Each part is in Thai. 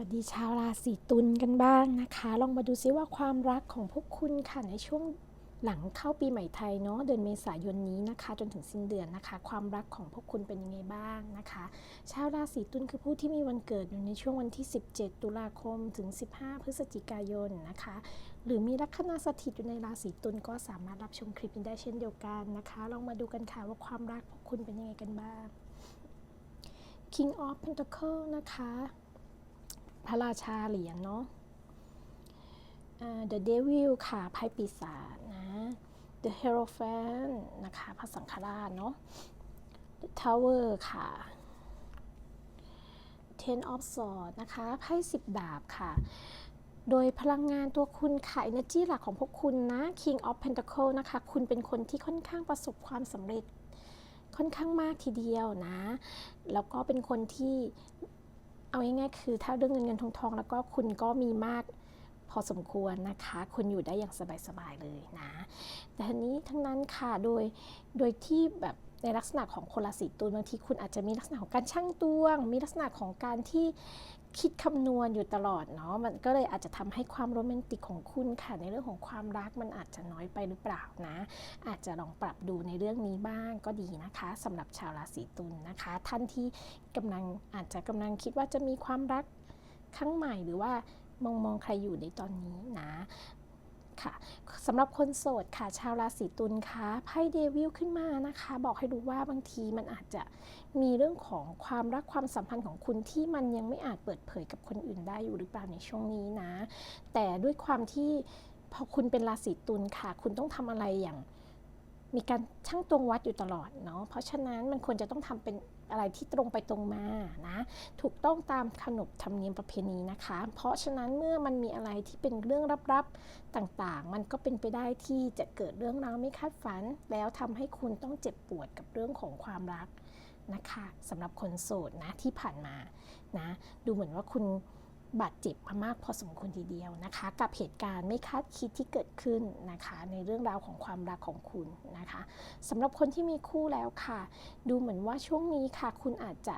วัสดีชาวราศีตุลกันบ้างนะคะ ลองมาดูซิว่าความรักของพวกคุณค่ะในช่วงหลังเข้าปีใหม่ไทยเนาะเดือนเมษายนนี้นะคะ จนถึงสิ้นเดือนนะคะ ความรักของพวกคุณเป็นยังไงบ้างนะคะ ชาวราศีตุลคือผู้ที่มีวันเกิดอยู่ในช่วงวันที่ 17 ตุลาคมถึง 15 พฤศจิกายนนะคะ หรือมีลัคนาสถิตอยู่ในราศีตุลก็สามารถรับชมคลิปนี้ได้เช่นเดียวกันนะคะ ลองมาดูกันค่ะว่าความรักพวกคุณเป็นยังไงกันบ้าง King of Pentacle นะคะ พระราชาเหรียญเนาะ The Devil ค่ะไพ่ปีศาจนะ The Hierophant นะคะพระสังฆราชเนาะ The Tower ค่ะ Ten of Swords นะคะไพ่สิบดาบค่ะ โดยพลังงานตัวคุณค่ะ energy หลักของพวกคุณนะ King of Pentacle นะคะ คุณเป็นคนที่ค่อนข้างประสบความสำเร็จค่อนข้างมากทีเดียวนะ แล้วก็เป็นคนที่ เอาง่ายๆคือถ้าเรื่องเงินเงินทองทองแล้วก็คุณก็มีมาก พอสมควรนะคะ คุณอยู่ได้อย่างสบายๆเลยนะ แต่ทีนี้ทั้งนั้นค่ะโดยโดยที่แบบในลักษณะของคนราศีตุลบางทีคุณอาจจะมีลักษณะของการช่างตวง มีลักษณะของการที่คิดคำนวณอยู่ตลอดเนาะมันก็เลยอาจจะทำให้ความโรแมนติกของคุณค่ะในเรื่องของความรักมันอาจจะน้อยไปหรือเปล่านะ อาจจะลองปรับดูในเรื่องนี้บ้างก็ดีนะคะสำหรับชาวราศีตุลนะคะ ท่านที่กำลังอาจจะกำลังคิดว่าจะมีความรักครั้งใหม่หรือว่า มองมองใครอยู่ในตอนนี้นะค่ะสำหรับคนโสดค่ะ ชาวราศีตุลคะไพ่เดวิลขึ้นมานะคะ บอกให้รู้ว่าบางทีมันอาจจะมีเรื่องของความรักความสัมพันธ์ของคุณที่มันยังไม่อาจเปิดเผยกับคนอื่นได้อยู่หรือเปล่าในช่วงนี้นะ แต่ด้วยความที่พอคุณเป็นราศีตุลค่ะ คุณต้องทำอะไรอย่าง มีการชั่งตวงวัดอยู่ตลอดเนาะเพราะฉะนั้นมันควรจะต้องทำเป็นอะไรที่ตรงไปตรงมานะถูกต้องตามขนบธรรมเนียมประเพณีนะคะ เพราะฉะนั้นเมื่อมันมีอะไรที่เป็นเรื่องลับๆต่างๆ มันก็เป็นไปได้ที่จะเกิดเรื่องราวไม่คาดฝัน แล้วทำให้คุณต้องเจ็บปวดกับเรื่องของความรักนะคะสำหรับคนโสดนะที่ผ่านมานะดูเหมือนว่าคุณ บาดเจ็บมามากพอสมควรทีเดียวนะคะ กับเหตุการณ์ไม่คาดคิดที่เกิดขึ้นนะคะ ในเรื่องราวของความรักของคุณนะคะสำหรับคนที่มีคู่แล้วค่ะ ดูเหมือนว่าช่วงนี้ค่ะ คุณอาจจะ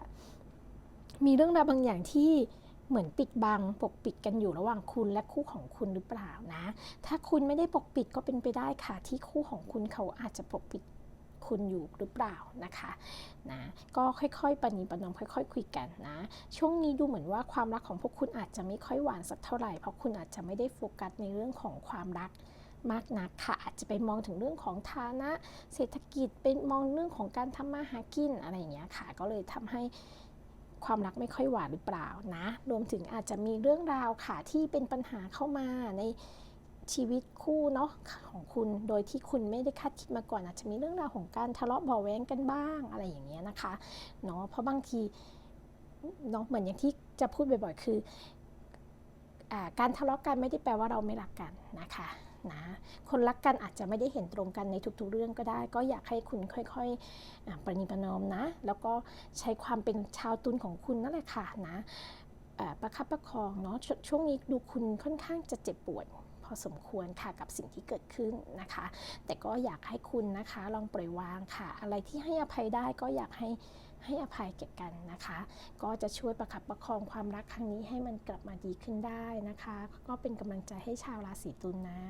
มีเรื่องราวบางอย่างที่เหมือนปิดบังปกปิดกันอยู่ระหว่างคุณและคู่ของคุณหรือเปล่านะ ถ้าคุณไม่ได้ปกปิดก็เป็นไปได้ค่ะ ที่คู่ของคุณเขาอาจจะปกปิด คุณอยู่หรือเปล่านะคะนะก็ค่อยๆปณีประนอมค่อยๆคุยกันนะ ช่วงนี้ดูเหมือนว่าความรักของพวกคุณอาจจะไม่ค่อยหวานสักเท่าไหร่เพราะคุณอาจจะไม่ได้โฟกัสในเรื่องของความรักมากนักค่ะอาจจะไปมองถึงเรื่องของฐานะ เศรษฐกิจเป็นมองเรื่องของการทำมาหากินอะไรอย่างเงี้ยค่ะ ก็เลยทำให้ความรักไม่ค่อยหวานหรือเปล่านะ รวมถึงอาจจะมีเรื่องราวค่ะที่เป็นปัญหาเข้ามาใน ชีวิตคู่เนาะของคุณโดยที่คุณไม่ได้คาดคิดมาก่อนอาจจะมีเรื่องราวของการทะเลาะเบาแว้งกันบ้างอะไรอย่างเงี้ยนะคะเนาะเพราะบางทีเนาะเหมือนอย่างที่จะพูดบ่อยๆ คืออการทะเลาะกันไม่ได้แปลว่าเราไม่รักกันนะคะนะคนรักกันอาจจะไม่ได้เห็นตรงกันในทุกๆเรื่องก็ได้ ก็อยากให้คุณค่อยๆประนีประนอมนะ แล้วก็ใช้ความเป็นชาวตุลของคุณนั่นแหละค่ะนะประคับประคองเนาะชช่วงนี้ดูคุณค่อนข้างจะเจ็บปวด พอสมควรค่ะกับสิ่งที่เกิดขึ้นนะคะ แต่ก็อยากให้คุณนะคะลองปล่อยวางค่ะ อะไรที่ให้อภัยได้ก็อยากให้ให้อภัยแก่กันนะคะ ก็จะช่วยประคับประคองความรักครั้งนี้ให้มันกลับมาดีขึ้นได้นะคะ ก็เป็นกำลังใจให้ชาวราศีตุลนะ